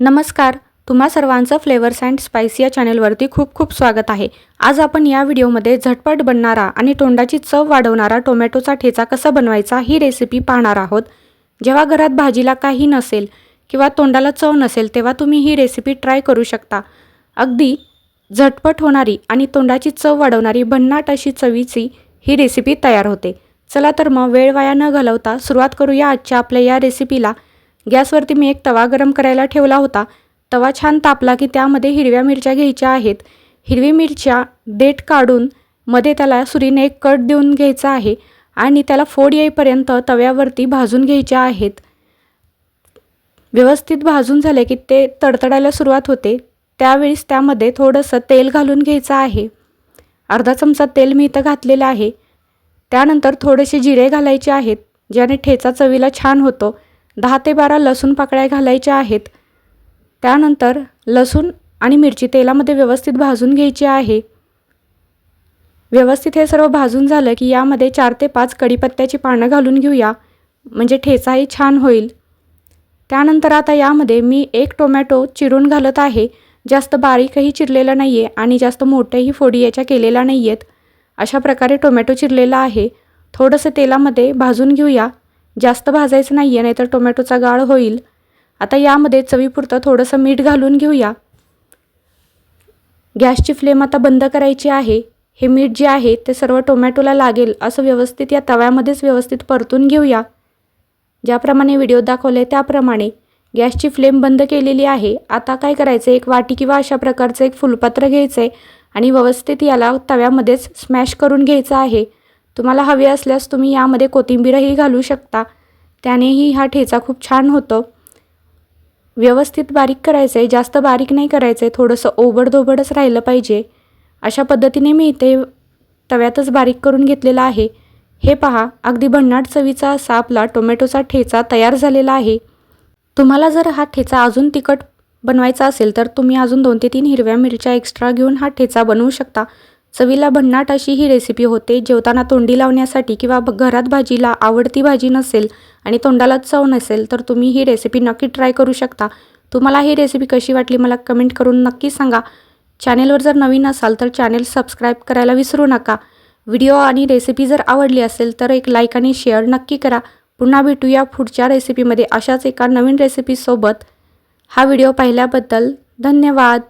नमस्कार तुम्हा सर्वांचं फ्लेवर्स अँड स्पाइसी या चॅनलवरती खूप खूप स्वागत आहे. आज आपण या व्हिडिओमध्ये झटपट बनणारा आणि तोंडाची चव वाढवणारा टोमॅटोचा ठेचा कसा बनवायचा ही रेसिपी पाहणार आहोत. जेव्हा घरात भाजीला काही नसेल किंवा तोंडाला चव नसेल तेव्हा तुम्ही ही रेसिपी ट्राय करू शकता. अगदी झटपट होणारी आणि तोंडाची चव वाढवणारी भन्नाट अशी चवीची ही रेसिपी तयार होते. चला तर मग वेळ वाया न घालवता सुरुवात करूया आजच्या आपल्या या रेसिपीला गॅसवरती मी एक तवा गरम करायला ठेवला होता. तवा छान तापला की त्यामध्ये हिरव्या मिरच्या घ्यायच्या आहेत. हिरवी मिरच्या देठ काढून मध्ये त्याला सुरीने एक कट देऊन घ्यायचा आहे आणि त्याला फोड येईपर्यंत तव्यावरती भाजून घ्यायच्या आहेत. व्यवस्थित भाजून झाले की ते तडतडायला सुरुवात होते. त्यावेळेस त्यामध्ये थोडंसं तेल घालून घ्यायचं आहे. अर्धा चमचा तेल मी इथं घातलेलं आहे. त्यानंतर थोडेसे जिरे घालायचे आहेत ज्याने ठेचा चवीला छान होतो. दहा ते बारा लसूण पाकळ्या घालायच्या आहेत. त्यानंतर लसूण आणि मिरची तेलामध्ये व्यवस्थित भाजून घ्यायची आहे. व्यवस्थित हे सर्व भाजून झालं की यामध्ये चार ते पाच कढीपत्त्याची पानं घालून घेऊया. म्हणजे ठेचाही छान होईल. त्यानंतर आता यामध्ये मी एक टोमॅटो चिरून घालत आहे. जास्त बारीकही चिरलेला नाही आहे आणि जास्त मोठ्याही फोडी याच्या केलेल्या नाही आहेत अशा प्रकारे टोमॅटो चिरलेला आहे. थोडंसं तेलामध्ये भाजून घेऊया. जास्त भाजायचं नाही आहे नाहीतर टोमॅटोचा गाळ होईल. आता यामध्ये चवीपुरतं थोडंसं मीठ घालून घेऊया. गॅसची फ्लेम आता बंद करायची आहे. हे मीठ जे आहे ते सर्व टोमॅटोला लागेल असं व्यवस्थित या तव्यामध्येच व्यवस्थित परतून घेऊया. ज्याप्रमाणे व्हिडिओ दाखवले त्याप्रमाणे गॅसची फ्लेम बंद केलेली आहे. आता काय करायचं एक वाटी किंवा अशा प्रकारचं एक फुलपात्र घ्यायचं आहे आणि व्यवस्थित याला तव्यामध्येच स्मॅश करून घ्यायचं आहे. तुम्हाला हवी असल्यास तुम्ही यामध्ये कोथिंबीरही घालू शकता. त्यानेही हा ठेचा खूप छान होतो. व्यवस्थित बारीक करायचं आहे जास्त बारीक नाही करायचं आहे थोडंसं ओबडधोबडच राहिलं पाहिजे. अशा पद्धतीने मी इथे तव्यातच बारीक करून घेतलेला आहे. हे पहा अगदी भन्नाट चवीचा असा आपला टोमॅटोचा ठेचा तयार झालेला आहे. तुम्हाला जर हा ठेचा अजून तिखट बनवायचा असेल तर तुम्ही अजून दोन ते तीन हिरव्या मिरच्या एक्स्ट्रा घेऊन हा ठेचा बनवू शकता. चवीला भन्नाट अशी ही रेसिपी होते जेवताना तोंडी लावण्यासाठी किंवा घरात भाजीला आवडती भाजी नसेल आणि तोंडाला चव नसेल तर तुम्ही ही रेसिपी नक्की ट्राय करू शकता. तुम्हाला ही रेसिपी कशी वाटली मला कमेंट करून नक्की सांगा. चॅनेलवर जर नवीन असाल तर चॅनेल सबस्क्राईब करायला विसरू नका. व्हिडिओ आणि रेसिपी जर आवडली असेल तर एक लाईक आणि शेअर नक्की करा. पुन्हा भेटूया पुढच्या रेसिपीमध्ये अशाच एका नवीन रेसिपीसोबत हा व्हिडिओ पाहिल्याबद्दल धन्यवाद.